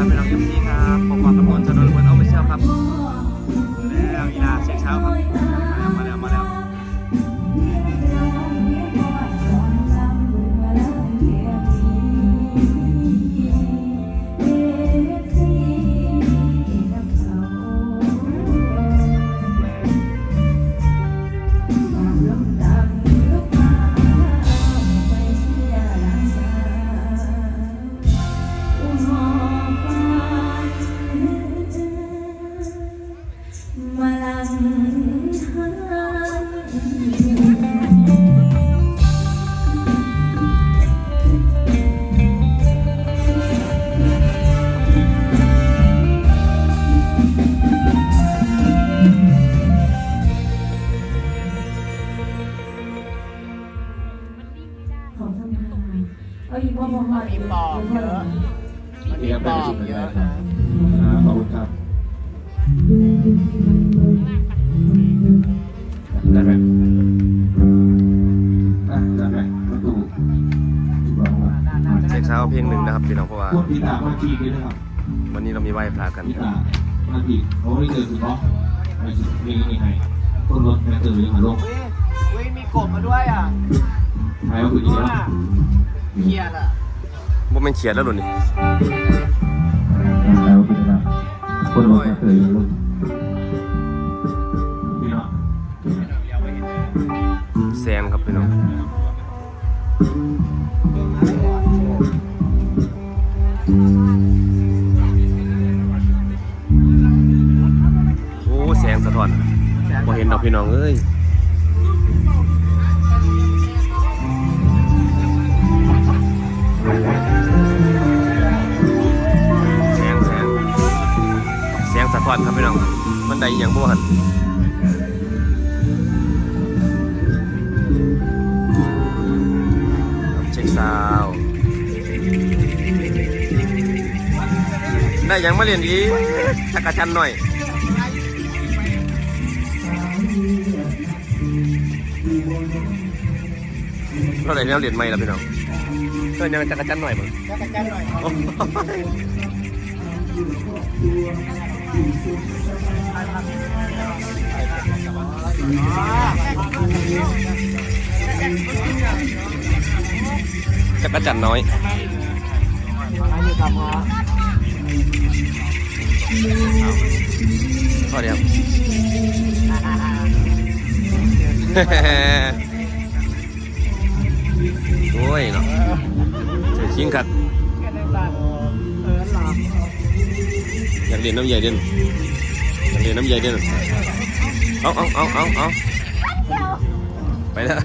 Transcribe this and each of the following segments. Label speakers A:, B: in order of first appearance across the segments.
A: ครับพี่น้องเอฟซีครับผมบอกกำมลชนนท์วันเอาไปเชี่ยวครับ มั
B: น
C: มีปอบเยอะนะ
D: ขอบคุณครับได้ไหมอะได้ไหมประตูบอกว่า
A: เช็คเช้าเพียงหนึ่งนะครับพี่น้องเพราะว่า
D: พวกพี่ตามาทีด้วยนะครับ
A: วันนี้เรามีไหว้พระกัน
D: พี่ตามาทีเขาไม่เจอถึงเนาะไม่ใช่ไม่ไม่ให้ต้นรถแม่ตื่นยังมาลง
C: อุ้ยอุ้ยมีกบมาด้วยอะ
D: หายเอาคือดี
C: นู่น
D: แล้ว
C: อะเขียดอะ
A: บ่แม่นเขียนแล้วหรอนี่
D: เอาคือดีแล้วคนรถแม่ตื่นยังลงพี่เนาะ
A: แซงครับพี่น้องโอ้แสงสะท้อนบ่เห็นดอกพี่น้องเอ้ย อนครับพี่น้องมันได้อหย่างบ่หันเช็คซาวด์ได้ยังมาเรียนอีกจักรจันทร์หน่อยเราได้แนวเรียนใหม่แล้วพี่น้องเออยังจักรจันทร์หน่อยมั้ง
C: จักรจันทร์หน่อย
A: โอ้ย จักรจันน้อยพอเดียวโอ้ยเนาะเจอชิงคัก
C: เรี
A: ยนน้ำใหญ่เด่นอยากเรียนน้ำใหญ่เด่นเอาเอาเอาเอาเอาไปแล้ว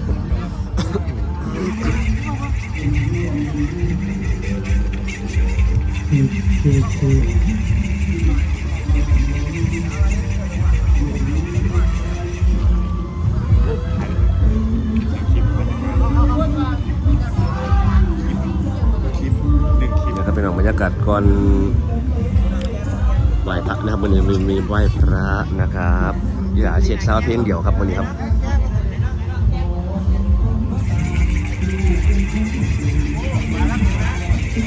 A: นะครับเป็นของบรรยากาศก่อน ไหว้พระนะครับวันนี้มีมีไหว้พระนะครับอย่าเช็คซาวด์เพลงเดียวครับวันนี้ครับ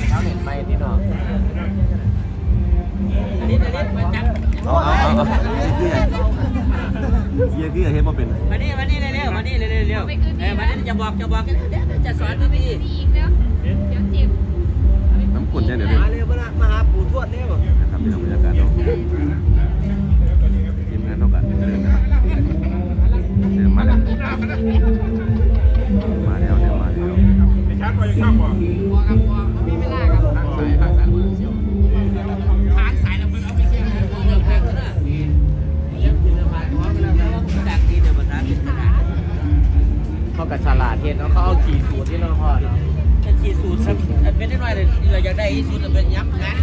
C: เอาเน็ตไปนี่เนาะอันนี้อันนี้มาจับ
A: เอาเอาเอาเอาเฮียพี่เฮ็ดมาเป็น
C: มานี่มานี่เร็วๆมานี่เร็วๆเร็วเออมานี่จะบอกจะบอกเดี๋ยวจะสอนพี่
E: อีกแล้วเดี๋ยวเจ็บ
A: น้ำขุ่นใช่เดี๋ยวนี้
C: มาเร็วมามาหาปู่
A: กับ
C: ฉลาดเห็นเขาเอาขี่สูตรที่เราพอเนาะขี่สูตรเป็นได้หน่อยเลยเราอยากได้สูตรเป็นยับนะ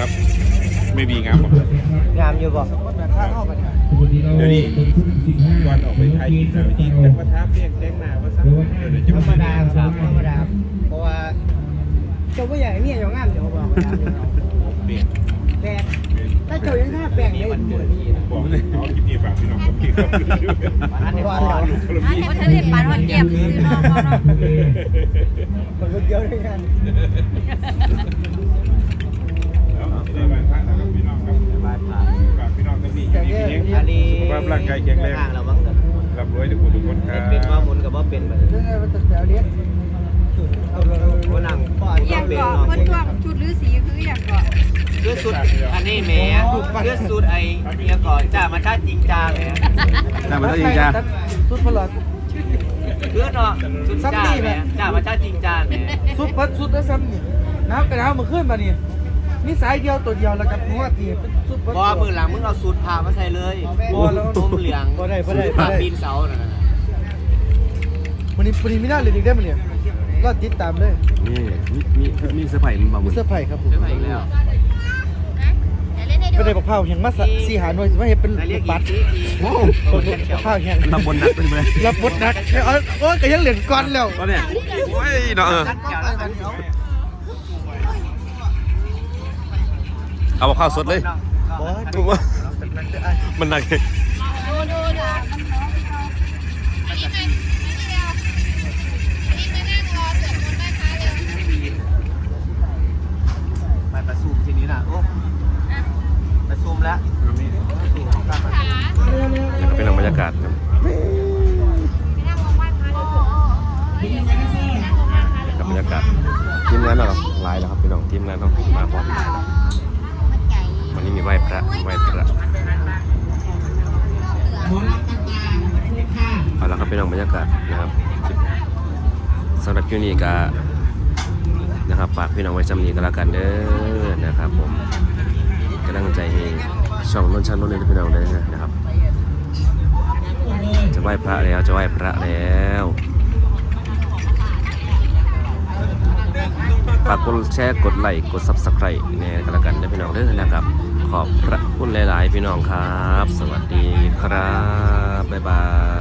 C: ครับ ไม่มีงามหรอกงา
E: มอยู่
C: บ่เดี๋
F: ยวนี้ก่อนออกไปไทยกินแนี้แต่ว่าท้าเพียกเต้งหน้าว่าสัก
C: ธรรมดาครับธรรมดาเพราะว่าเจ้าผู้ใหญ่เนี่ยอย่างงามเดี๋ยวบอก
F: เปลี่ยน
C: แปดถ้าเจ้ายังหน้าแปลงได้อี
F: บอกเลยเอาคิดดีฝากพี่น้องกับพี่ครับ
C: อันนี้ว่า
E: อันนี้ว่าเธเรียนปานวันเก็บซื้อน้องเขาเนาะ
C: คนเดียวด้วยกัน
F: ฝากพี่น้องกับพี่
C: แต่
F: ที่
C: เนี่ย
F: เลี้ยง
C: อันนี้
F: ความร่างกายแข็งแรง
C: ห่างเราบ้างกัน
F: ร่ำรวยทุกคนทุกคนครับ
C: เป็นว่ามุนกับว่าเป็นแบบเรื่องอะไรมันแต่เนี้ยเอาเราว่านั่งป้อน
E: อยาก
C: เป็น
E: เกาะ
C: นอน
E: คนท่วงชุดฤาษีคืออยากเกาะ
C: เลือดสุดอันนี้แหม่เลือดสุดไอ้เนี่ยก่อนจ้ามาชาจริงจ้าแหม่
A: ได้มาแล้วจริงจ้า
G: สุดพลอด
C: เลือดเนาะสุดจ้าแหม่จ้ามาชาจริงจ้าแหม่
G: สุดเพัดสุดแล้วซ้ำนี่น้ำกระน้ำมาขึ้นมานี่ นี่สายเดียวตัวเดียวแล้วกับหัวตีเป็นสุดเพัด
C: บอมือหลังมึงเอาสูตรพามาใส่เลย
G: บ่แล้ว
C: ต้มเหลือง
G: บ่ได้บ่ได้
C: สูตร
G: บ่
C: พา
G: ได้
C: ปีนเสาน่ะนะ
G: วันนี้วันนี้ไม่น่าเลยดีได้มาเนี่ยรอดติดตามเลย
A: นี่มีมีมีเสื้อร์ไผ่มันบาง
G: มี
A: มุน
G: เสื้อไผ่ครับผม
C: ใช่ไหมอีกแล้ว
E: แต่เล่นได้ดู
G: ก็ได้บักเผาแห่งมาสะสี่หาหน่วยสิมาเห็นเป็น
C: แต่เรียก
G: บัตร
C: อีกที
A: โอ้
G: บักเผาแห่ง
A: ตำบลหนักเป็นไง
G: รับบทหนักเอ้ยโอ้ยก็ยังเหรียญก้อนแล้ว
A: ก็เนี่ยโอ้ยเนาะเออ
C: ตัดแถวแล้วกันเอา
A: เอาข้าวสดเลย
G: บอส
A: ถูกปะมันหนัก
E: ดูดูจ้ะมันน้องที่เขาอันนี้เป็นอันนี้เดียวอันนี้ไปนั่งรอเสร็จคนแม่ค้าเร็ว
C: ไปประชุมทีนี้นะโอ้ประชุมแล้วประชุมของการประชุม
A: นะครับเป็นบรรยากาศครับ
E: ไปนั่งมองบ้านค้าเร็วนั่งมองบ้านค้าเร็ว
A: กับบรรยากาศทีมงานเราหลายแล้วครับพี่น้องทีมงานเรามาพร้อม
E: มันใหญ่
A: วันนี้มีไหว้พระไหว้พระเอาละครับพี่น้องบรรยากาศนะครับสำหรับคลิปนี้ก็นะครับฝากพี่น้องไว้จำนี้ก็แล้วกันเด้อนะครับผมกำลังใจให้ช่องนนชันนนท์เลยพี่น้องเด้อนะครับ จะไหว้พระแล้วจะไหว้พระแล้วากกดแชร์กดไลค์กด subscribe เนี่ยกันล้วกันนะพี่น้องเด้อนะครับ ขอบพระคุณหลาย ๆ พี่น้องครับ สวัสดีครับ บ๊ายบาย